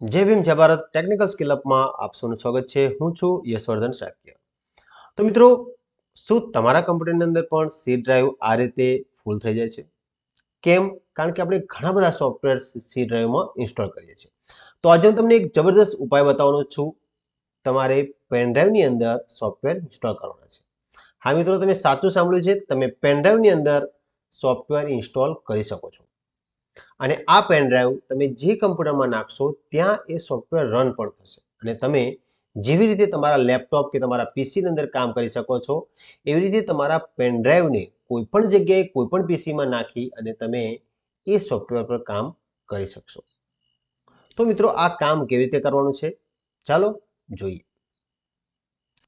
જય ભીમ, જય Bharat. Technical skill અપમાં આપ સૌનું સ્વાગત છે. હું છું યશવર્ધન શાક્ય. તો મિત્રો, શું તમારા કમ્પ્યુટરની અંદર પણ સી ડ્રાઈવ આ રીતે ફૂલ થઈ જાય છે? કેમ? કારણ કે આપણે ઘણા બધા સોફ્ટવેર સી ડ્રાઈવમાં ઇન્સ્ટોલ કરીએ છીએ. તો આજે હું તમને એક જબરદસ્ત ઉપાય બતાવવાનો છું. તમારે પેનડ્રાઈવની અંદર સોફ્ટવેર ઇન્સ્ટોલ કરવાના છે. હા મિત્રો, તમે સાચું સાંભળ્યું છે. તમે પેનડ્રાઈવની અંદર સોફ્ટવેર ઇન્સ્ટોલ કરી શકો છો. અને આ પેન ડ્રાઈવ તમે જે કમ્પ્યુટરમાં નાખશો, ત્યાં એ સોફ્ટવેર રન પણ થશે. અને તમે જેવી રીતે તમારા લેપટોપ કે તમારા પીસીની અંદર કામ કરી શકો છો, એવી રીતે તમારા પેન ડ્રાઈવને કોઈ પણ જગ્યાએ કોઈ પણ પીસીમાં નાખી અને તમે એ સોફ્ટવેર પર કામ કરી શકશો. તો મિત્રો, આ કામ કેવી રીતે કરવાનું છે? ચાલો જોઈએ.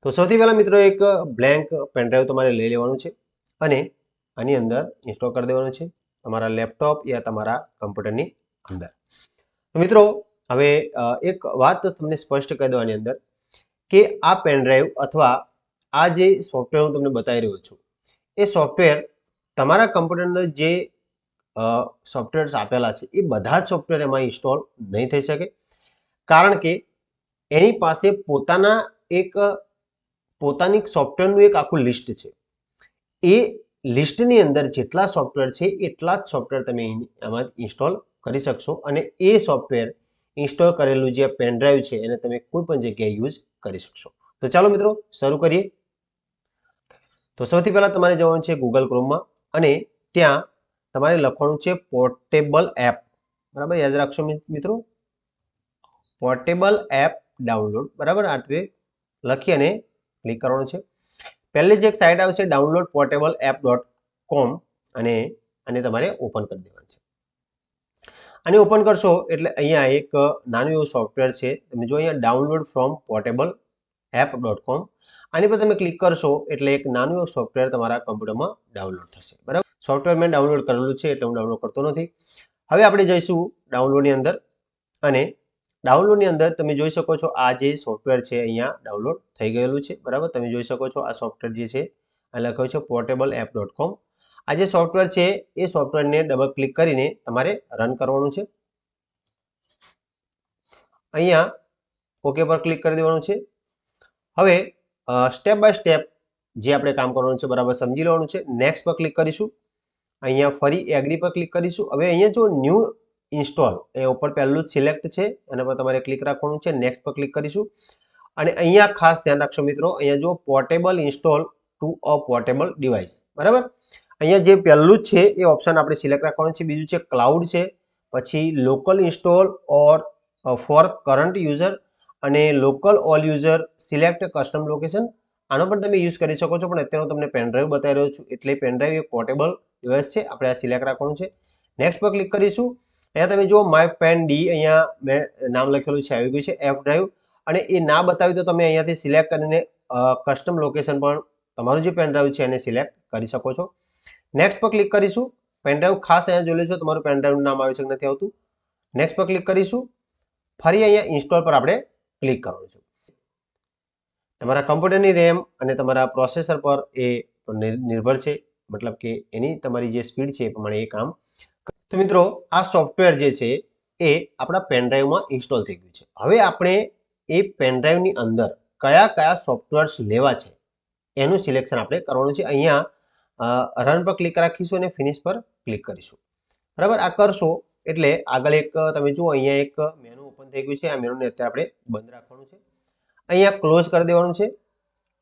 તો સૌથી પહેલાં મિત્રો, એક બ્લેન્ક પેન ડ્રાઈવ તમારે લઈ લેવાનું છે અને આની અંદર ઇન્સ્ટોલ કરી દેવાનું છે. તમારા લેપટોપ યા તમારા કમ્પ્યુટરની અંદર. મિત્રો, હવે એક વાત તમને સ્પષ્ટ કહી દો અંદર કે આ પેનડ્રાઈવ અથવા આ જે સોફ્ટવેર હું તમને બતાવી રહ્યો છું, એ સોફ્ટવેર તમારા કમ્પ્યુટર અંદર જે સોફ્ટવેર્સ આપેલા છે, એ બધા જ સોફ્ટવેર એમાં ઇન્સ્ટોલ નહીં થઈ શકે. કારણ કે એની પાસે પોતાના એક, પોતાની સોફ્ટવેરનું એક આખું લિસ્ટ છે. એ લિસ્ટની અંદર જેટલા સોફ્ટવેર છે, એટલા જ સોફ્ટવેર તમે એમાં ઇન્સ્ટોલ કરી શકશો અને એ સોફ્ટવેર ઇન્સ્ટોલ કરેલું જે પેનડ્રાઈવ છે, એને તમે કોઈ પણ જગ્યાએ યુઝ કરી શકશો. તો ચાલો મિત્રો, શરૂ કરીએ. તો સૌથી પહેલાં તમારે જવાનું છે ગૂગલ ક્રોમમાં અને ત્યાં તમારે લખવાનું છે પોર્ટેબલ એપ બરાબર, યાદ રાખશો મિત્રો? પોર્ટેબલ એપ ડાઉનલોડ બરાબર, આ લખી અને ક્લિક કરવાનું છે. પહેલી જે એક સાઇટ આવશે ડાઉનલોડ પોર્ટેબલ એપ ડોટ કોમ અને આને તમારે ઓપન કરી દેવાનું છે. આને ઓપન કરશો એટલે અહીંયા એક નાનું એવું સોફ્ટવેર છે. તમે જો અહીંયા download from portable app dot com આની પર તમે ક્લિક કરશો એટલે એક નાનું એવું સોફ્ટવેર તમારા કમ્પ્યુટરમાં ડાઉનલોડ થશે. બરાબર? સોફ્ટવેર મેં ડાઉનલોડ કરેલું છે એટલે હું ડાઉનલોડ કરતો નથી. હવે આપણે જઈશું ડાઉનલોડની અંદર અને ડાઉનલોડની અંદર તમે જોઈ શકો છો આ જે સોફ્ટવેર છે અહીંયા ડાઉનલોડ થઈ ગયેલું છે. બરાબર? તમે જોઈ શકો છો આ સોફ્ટવેર જે છે, આ લખ્યું છે પોર્ટેબલ એપ ડોટ કોમ આ જે સોફ્ટવેર છે, એ સોફ્ટવેરને ડબલ ક્લિક કરીને તમારે રન કરવાનું છે. અહીંયા ઓકે પર ક્લિક કરી દેવાનું છે. હવે સ્ટેપ બાય સ્ટેપ જે આપણે કામ કરવાનું છે, બરાબર સમજી લેવાનું છે. નેક્સ્ટ પર ક્લિક કરીશું. અહીંયા ફરી એગ્રી પર ક્લિક કરીશું. હવે અહીંયા જો ન્યૂ ઇન્સ્ટોલ. એ ઉપર પહેલું જ સિલેક્ટ છે, એના પર તમારે ક્લિક રાખવાનું છે, નેક્સ્ટ પર ક્લિક કરીશું. અને અહીંયા ખાસ ધ્યાન રાખશો મિત્રો, અહીંયા જો portable install to a portable device. બરાબર? અહીંયા જે પહેલું જ છે, એ ઓપ્શન આપણે સિલેક્ટ રાખવાનું છે. બીજું છે, ક્લાઉડ છે. પછી local install or for current user અને local all user select custom location. આનો પણ તમે યુઝ કરી શકો છો, પણ અત્યારે હું તમને પેનડ્રાઈવ બતાવી રહ્યો છું. એટલે પેનડ્રાઈવ એક પોર્ટેબલ ડિવાઇસ છે. આપણે આ સિલેક્ટ રાખવાનું છે. નેક્સ્ટ પર ક્લિક કરીશું. અહીંયા તમે જુઓ માય પેન ડી અહીંયા મેં નામ લખેલું છે, આવી ગયું છે એફ ડ્રાઈવ અને એ ના બતાવ્યું તો તમે અહીંયાથી સિલેક્ટ કરીને કસ્ટમ લોકેશન પણ તમારું જે પેન ડ્રાઈવ છે એને સિલેક્ટ કરી શકો છો. નેક્સ્ટ પર ક્લિક કરીશું. પેન ડ્રાઈવ ખાસ અહીંયા જોઈ લેજો, તમારું પેન ડ્રાઈવનું નામ આવે છે નથી આવતું. નેક્સ્ટ પર ક્લિક કરીશું. ફરી અહીંયા ઇન્સ્ટોલ પર આપણે ક્લિક કરવાનું છે. તમારા કમ્પ્યુટરની રેમ અને તમારા પ્રોસેસર પર એ નિર્ભર છે. મતલબ કે એની તમારી જે સ્પીડ છે એ પ્રમાણે એ કામ તો મિત્રો, આ સોફ્ટવેર જે છે, એ આપણા પેનડ્રાઈવમાં ઇન્સ્ટોલ થઈ ગયું છે. હવે આપણે એ પેનડ્રાઈવની અંદર કયા કયા સોફ્ટવેર્સ લેવા છે, એનું સિલેક્શન આપણે કરવાનું છે. અહીંયા રન પર ક્લિક રાખીશું અને ફિનિશ પર ક્લિક કરીશું. બરાબર? આ કરશો એટલે આગળ એક, તમે જુઓ, અહીંયા એક મેનુ ઓપન થઈ ગયું છે. આ મેનુને અત્યારે આપણે બંધ રાખવાનું છે. અહીંયા ક્લોઝ કરી દેવાનું છે.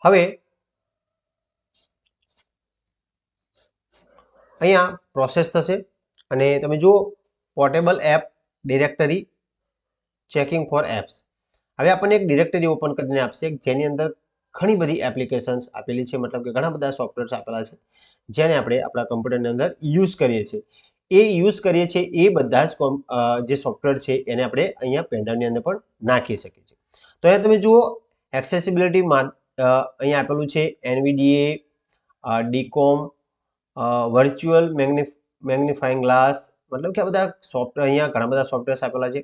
હવે અહીંયા પ્રોસેસ થશે. અને તમે જુઓ portable app directory checking for apps હવે આપણને એક ડિરેક્ટરી ઓપન કરીને આપશે, જેની અંદર ઘણી બધી એપ્લિકેશન્સ આપેલી છે. મતલબ કે ઘણા બધા સોફ્ટવેર્સ આપેલા છે, જેને આપણે આપણા કમ્પ્યુટરની અંદર યુઝ કરીએ છીએ. એ યુઝ કરીએ છીએ એ બધા જ જે સોફ્ટવેર છે, એને આપણે અહીંયા પેન્ડરની અંદર પણ નાખી શકીએ છીએ. તો અહીંયા તમે જુઓ એક્સેસિબિલિટી અહીંયા આપેલું છે એનવીડીએ ડીકોમ વર્ચ્યુઅલ મેગ્નિફ મેગ્નિફાઈંગ ગ્લાસ, મતલબ કે આ બધા સોફ્ટવેર અહીંયા ઘણા બધા સોફ્ટવેર્સ આપેલા છે.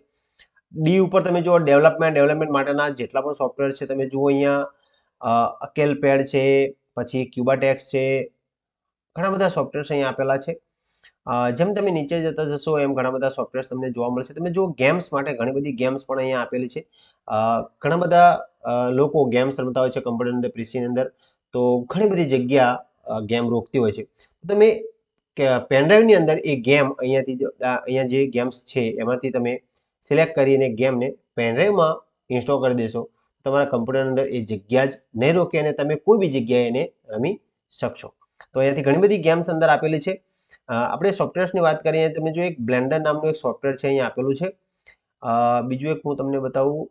ડી ઉપર તમે જુઓ ડેવલપમેન્ટ ડેવલપમેન્ટ માટેના જેટલા પણ સોફ્ટવેર છે, તમે જુઓ અહીંયા અકેલ પેડ છે, પછી ક્યુબાટેક્સ છે, ઘણા બધા સોફ્ટવેર્સ અહીંયા આપેલા છે. જેમ તમે નીચે જતા જશો, એમ ઘણા બધા સોફ્ટવેર્સ તમને જોવા મળશે. તમે જો ગેમ્સ માટે ઘણી બધી ગેમ્સ પણ અહીંયા આપેલી છે. ઘણા બધા લોકો ગેમ્સ રમતા હોય છે કમ્પ્યુટર અંદર પીસીની અંદર. તો ઘણી બધી જગ્યા ગેમ રોકતી હોય છે. તમે પેનડ્રાઈવની અંદર એ ગેમ અહીંયાથી અહીંયા જે ગેમ્સ છે, એમાંથી તમે સિલેક્ટ કરીને ગેમને પેનડ્રાઈવમાં ઇન્સ્ટોલ કરી દેશો. તમારા કમ્પ્યુટરની અંદર એ જગ્યા જ નહીં રોકે અને તમે કોઈ બી જગ્યાએ એને રમી શકશો. તો અહીંયાથી ઘણી બધી ગેમ્સ અંદર આપેલી છે. આપણે સોફ્ટવેર્સની વાત કરીએ, તમે જો એક બ્લેન્ડર નામનું એક સોફ્ટવેર છે અહીંયા આપેલું છે. બીજું એક હું તમને બતાવું.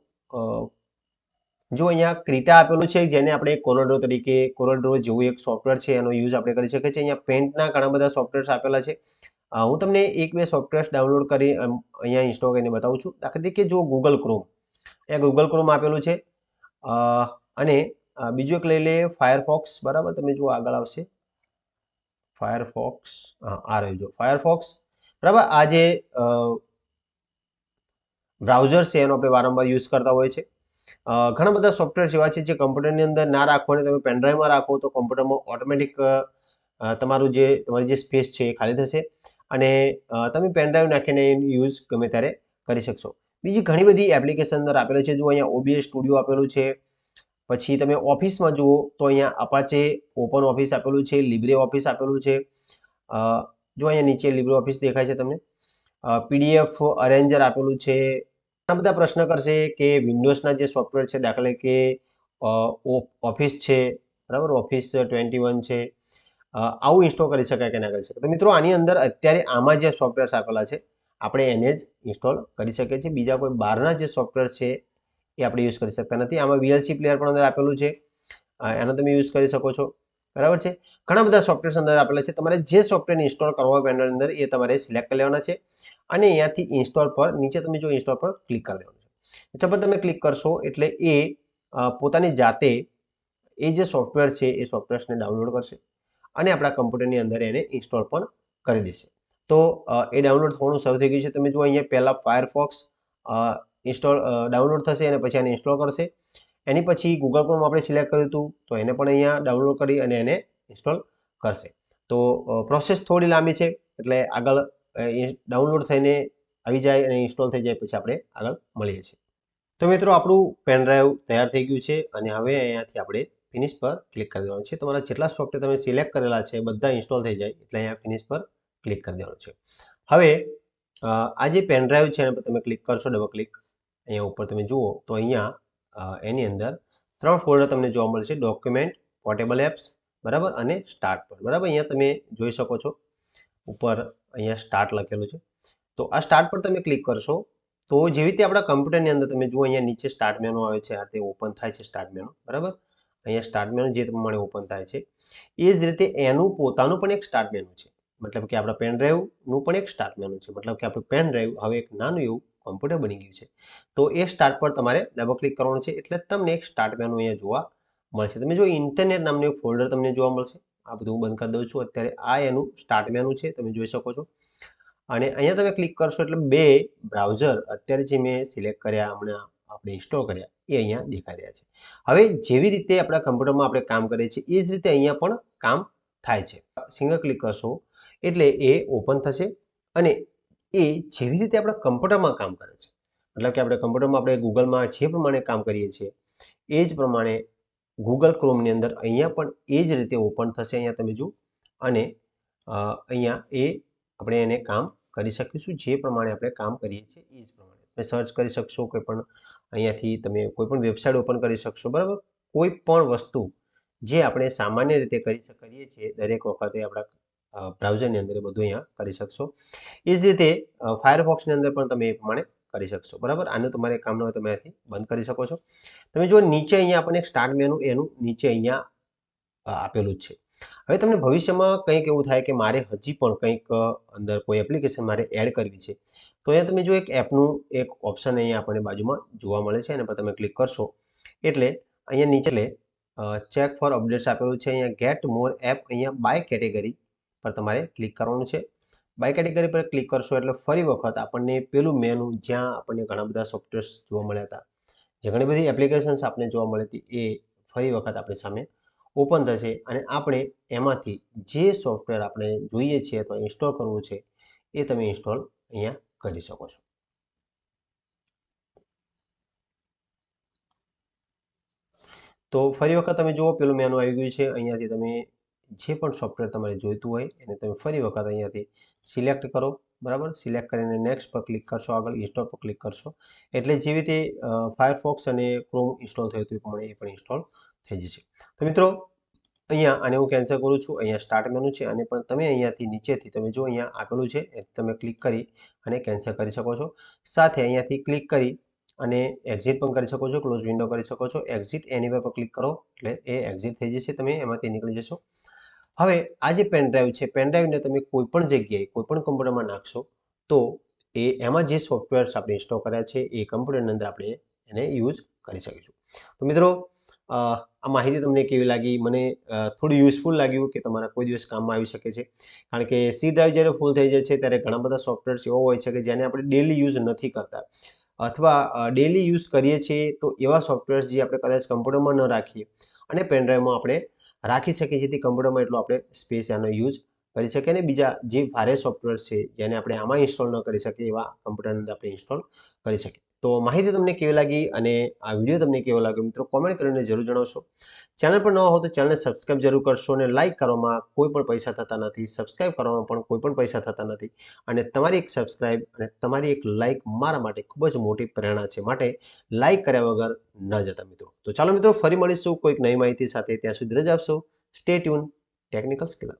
જો અહીંયા ક્રિટા આપેલું છે, જેને આપણે કોરોડ્રો તરીકે કોરોડ્રો જેવું એક સોફ્ટવેર છે, એનો યુઝ આપણે કરી શકીએ છીએ. અહીંયા પેન્ટના ઘણા બધા સોફ્ટવેર્સ આપેલા છે. હું તમને એક બે સોફ્ટવેર્સ ડાઉનલોડ કરી અહીંયા ઇન્સ્ટોલ કરીને બતાવું છું. દાખલા તરીકે જો ગૂગલ ક્રોમ એ ગૂગલ ક્રોમ આપેલું છે. અને બીજું એક લઈ લે ફાયરફોક્સ બરાબર? તમે જુઓ આગળ આવશે. ફાયરફોક્સ હા, આ રહ્યું જો. ફાયરફોક્સ બરાબર? આ જે બ્રાઉઝર છે, એનો આપણે વારંવાર યુઝ કરતા હોય છે ઘણા બધા સોફ્ટવેર એવા છે જે કમ્પ્યુટરની અંદર ના રાખો અને તમે પેનડ્રાઈવમાં રાખો તો કમ્પ્યુટરમાં ઓટોમેટિક તમારું જે, તમારી જે સ્પેસ છે એ ખાલી થશે. અને તમે પેનડ્રાઈવ નાખીને યુઝ ગમે ત્યારે કરી શકશો. બીજી ઘણી બધી એપ્લિકેશન અંદર આપેલું છે. જો અહીંયા ઓબીએસ સ્ટુડિયો આપેલું છે. પછી તમે ઓફિસમાં જુઓ તો અહીંયા અપાચે ઓપન ઓફિસ આપેલું છે. લિબ્રે ઓફિસ આપેલું છે. જો અહીંયા નીચે લિબ્રે ઓફિસ દેખાય છે તમને. પીડીએફ અરેન્જર આપેલું છે. ઘણા બધા પ્રશ્ન કરશે કે વિન્ડોઝના જે સોફ્ટવેર છે, દાખલા કે ઓફિસ છે, બરાબર? ઓફિસ ટ્વેન્ટી વન છે. આવું ઇન્સ્ટોલ કરી શકાય કે ના કરી શકાય? તો મિત્રો, આની અંદર અત્યારે આમાં જે સોફ્ટવેર્સ આપેલા છે, આપણે એને જ ઇન્સ્ટોલ કરી શકીએ છીએ. બીજા કોઈ બહારના જે સોફ્ટવેર છે, એ આપણે યુઝ કરી શકતા નથી. આમાં વીએલસી પ્લેયર પણ અંદર આપેલું છે. એનો તમે યુઝ કરી શકો છો. બરાબર છે? ઘણા બધા સોફ્ટવેર અંદર આપેલા છે. તમારે જે સોફ્ટવેર ઇન્સ્ટોલ કરવા હોય પેનલ અંદર એ તમારે સિલેક્ટ કરી લેવાના છે અને અહીંયાથી ઇન્સ્ટોલ પર, નીચે તમે જો ઇન્સ્ટોલ પર ક્લિક કરી દેવાનું છે. એટલે પર તમે ક્લિક કરશો એટલે એ પોતાની જાતે એ જે સોફ્ટવેર છે એ સોફ્ટવેર્સને ડાઉનલોડ કરશે અને આપણા કમ્પ્યુટરની અંદર એને ઇન્સ્ટોલ પણ કરી દેશે. તો એ ડાઉનલોડ થવાનું શરૂ થઈ ગયું છે. તમે જુઓ અહીંયા પહેલાં ફાયરફોક્સ ઇન્સ્ટોલ ડાઉનલોડ થશે અને પછી એને ઇન્સ્ટોલ કરશે. એની પછી ગૂગલ ક્રોમ આપણે સિલેક્ટ કર્યું હતું, તો એને પણ અહીંયા ડાઉનલોડ કરી અને એને ઇન્સ્ટોલ કરશે. તો પ્રોસેસ થોડી લાંબી છે, એટલે આગળ ડાઉનલોડ થઈને આવી જાય અને ઇન્સ્ટોલ થઈ જાય, પછી આપણે આગળ મળીએ છીએ. તો મિત્રો, આપણું પેનડ્રાઈવ તૈયાર થઈ ગયું છે અને હવે અહીંયાથી આપણે ફિનિશ પર ક્લિક કરી દેવાનું છે. તમારા જેટલા સોફ્ટવેર તમે સિલેક્ટ કરેલા છે, બધા ઇન્સ્ટોલ થઈ જાય, એટલે અહીંયા ફિનિશ પર ક્લિક કરી દેવાનું છે. હવે આ જે પેનડ્રાઈવ છે, એના પર તમે ક્લિક કરશો ડબલ ક્લિક અહીંયા ઉપર તમે જુઓ, તો અહીંયા એની અંદર ત્રણ ફોલ્ડર તમને જોવા મળશે. ડોક્યુમેન્ટ પોર્ટેબલ એપ્સ બરાબર? અને સ્ટાર્ટ પર. બરાબર? અહીંયા તમે જોઈ શકો છો. ઉપર અહીંયા સ્ટાર્ટ લખેલું છે. તો આ સ્ટાર્ટ પર તમે ક્લિક કરશો, તો જેવી રીતે આપણા કમ્પ્યુટરની અંદર તમે જુઓ, અહીંયા નીચે સ્ટાર્ટ મેનુ આવે છે. આ તે ઓપન થાય છે સ્ટાર્ટ મેનુ બરાબર? અહીંયા સ્ટાર્ટ મેનુ જે પ્રમાણે ઓપન થાય છે. એ જ રીતે એનું પોતાનું પણ એક સ્ટાર્ટ મેનુ છે. મતલબ કે આપણા પેન ડ્રાઈવનું પણ એક સ્ટાર્ટ મેનુ છે. મતલબ કે આપણું પેન ડ્રાઈવ હવે એક નાનું એવું કમ્પ્યુટર બની ગયું છે. તો એ સ્ટાર્ટ પર તમારે ડબલ ક્લિક કરવાનું છે. એટલે તમને એક સ્ટાર્ટ મેનુ અહીંયા જોવા મળશે. તમે જો ઇન્ટરનેટ નામનું એક ફોલ્ડર તમને જોવા મળશે. આ બધું હું બંધ કરી દઉં છું. અત્યારે આ એનું સ્ટાર્ટ મેનુ છે. તમે જોઈ શકો છો. અને અહીંયા તમે ક્લિક કરશો એટલે બે બ્રાઉઝર અત્યારે જે મેં સિલેક્ટ કર્યા, હમણાં આપણે ઇન્સ્ટોલ કર્યા, એ અહીંયા દેખાઈ રહ્યા છે. હવે જેવી રીતે આપણા કમ્પ્યુટરમાં આપણે કામ કરીએ છીએ, એ જ રીતે અહીંયા પણ કામ થાય છે. સિંગલ ક્લિક કરશો એટલે એ ઓપન થશે. અને એ જેવી રીતે આપણે કમ્પ્યુટરમાં કામ કરે છે. મતલબ કે આપણે કમ્પ્યુટરમાં આપણે ગૂગલમાં જે પ્રમાણે કામ કરીએ છીએ, એ જ પ્રમાણે ગૂગલ ક્રોમની અંદર અહીંયા પણ એ જ રીતે ઓપન થશે અહીંયા તમે જુઓ. અને અહીંયા એ આપણે એને કામ કરી શકીશું. જે પ્રમાણે આપણે કામ કરીએ છીએ એ જ પ્રમાણે. તમે સર્ચ કરી શકશો કોઈ પણ અહીંયાથી તમે કોઈ પણ વેબસાઇટ ઓપન કરી શકશો, બરાબર? કોઈ પણ વસ્તુ જે આપણે સામાન્ય રીતે કરી કરીએ છીએ દરેક વખતે આપણા બ્રાઉઝરની અંદર એ બધું અહીંયા કરી શકશો. એ જ રીતે ફાયરફોક્સની અંદર પણ તમે એ પ્રમાણે કરી શકશો. બરાબર? આનું તમારે કામ ન હોય તમે અહીંથી બંધ કરી શકો છો. તમે જો નીચે અહીંયા આપણને એક સ્ટાર્ટ મેનુ એનું નીચે અહીંયા આપેલું જ છે. હવે તમને ભવિષ્યમાં કંઈક એવું થાય કે મારે હજી પણ કંઈક અંદર કોઈ એપ્લિકેશન મારે એડ કરવી છે, તો અહીંયા તમે જો એક એપનું એક ઓપ્શન અહીંયા આપણને બાજુમાં જોવા મળે છે. એના પર તમે ક્લિક કરશો, એટલે અહીંયા નીચે ચેક ફોર અપડેટ્સ આપેલું છે. અહીંયા ગેટ મોર એપ અહીંયા બાય કેટેગરી પર તમારે ક્લિક કરવાનું છે. બાય કેટેગરી પર ક્લિક કરશો એટલે ફરી વખત આપણને પેલું મેનુ જ્યાં આપણને ઘણા બધા સોફ્ટવેર્સ જોવા મળ્યા હતા. જે ઘણી બધી એપ્લિકેશન્સ આપણને જોવા મળી હતી એ ફરી વખત આપણી સામે ઓપન થશે અને આપણે એમાંથી જે સોફ્ટવેર આપણે જોઈએ છીએ અથવા ઇન્સ્ટોલ કરવું છે એ તમે ઇન્સ્ટોલ અહીંયા કરી શકો છો. તો ફરી વખત તમે જુઓ, પેલું મેનુ આવી ગયું છે. અહીંયાથી તમે જે પણ સોફ્ટવેર તમારે જોઈતું હોય એને તમે ફરી વખત અહીંયાથી સિલેક્ટ કરો, બરાબર? સિલેક્ટ કરીને નેક્સ્ટ પર ક્લિક કરશો, આગળ ઇન્સ્ટોલ પર ક્લિક કરશો. એટલે જેવી રીતે ફાયરફોક્સ અને ક્રોમ ઇન્સ્ટોલ થયું હતું એ પ્રમાણે એ પણ ઇન્સ્ટોલ થઈ જશે. તો મિત્રો, અહીંયા આને હું કેન્સલ કરું છું. અહીંયા સ્ટાર્ટ મેનુ છે અને પણ તમે અહીંયાથી નીચેથી, તમે જો અહીંયા આપેલું છે, એ તમે ક્લિક કરી અને કેન્સલ કરી શકો છો. સાથે અહીંયાથી ક્લિક કરી અને એક્ઝિટ પણ કરી શકો છો ક્લોઝ વિન્ડો કરી શકો છો. એક્ઝિટ એની પર ક્લિક કરો, એટલે એ એક્ઝિટ થઈ જશે, તમે એમાંથી નીકળી જશો. હવે આ જે પેન ડ્રાઈવ છે પેનડ્રાઈવને તમે કોઈ પણ જગ્યાએ, કોઈ પણ કમ્પ્યુટરમાં નાખશો, તો એ એમાં જે સોફ્ટવેર્સ આપણે ઇન્સ્ટોલ કર્યા છે, એ કમ્પ્યુટરની અંદર આપણે એને યુઝ કરી શકીશું. તો મિત્રો આ માહિતી તમને કેવી લાગી? મને થોડું યુઝફુલ લાગ્યું કે તમારા કોઈ દિવસ કામમાં આવી શકે છે. કારણ કે સી ડ્રાઈવ જ્યારે ફૂલ થઈ જાય છે, ત્યારે ઘણા બધા સોફ્ટવેર્સ એવો હોય છે કે જેને આપણે ડેલી યુઝ નથી કરતા. અથવા ડેલી યુઝ કરીએ છીએ તો એવા સોફ્ટવેર્સ જે આપણે કદાચ કમ્પ્યુટરમાં ન રાખીએ, અને પેનડ્રાઈવમાં આપણે રાખી શકીએ જેથી કમ્પ્યુટરમાં એટલો આપણે સ્પેસ આનો યુઝ કરી શકીએ અને બીજા જે ભારે સોફ્ટવેર છે જેને આપણે આમાં ઇન્સ્ટોલ ન કરી શકીએ એવા કમ્પ્યુટરની અંદર આપણે ઇન્સ્ટોલ કરી શકીએ. તો માહિતી તમને કેવી લાગી અને આ વીડિયો તમને કેવો લાગ્યો મિત્રો કોમેન્ટ કરીને જરૂર જણાવશો. ચેનલ પર નવા હો તો ચેનલને સબસ્ક્રાઈબ જરૂર કરશો અને લાઇક કરવામાં કોઈ પણ પૈસા થતા નથી. સબસ્ક્રાઈબ કરવામાં પણ કોઈ પણ પૈસા થતા નથી. અને તમારી એક સબસ્ક્રાઈબ અને તમારી એક લાઇક મારા માટે ખૂબ જ મોટી પ્રેરણા છે. માટે લાઇક કર્યા વગર ન જતા મિત્રો. તો ચાલો મિત્રો ફરી મળીશું કોઈક નવી માહિતી સાથે. ત્યાં સુધી રજા આપશો. Stay tune technical skill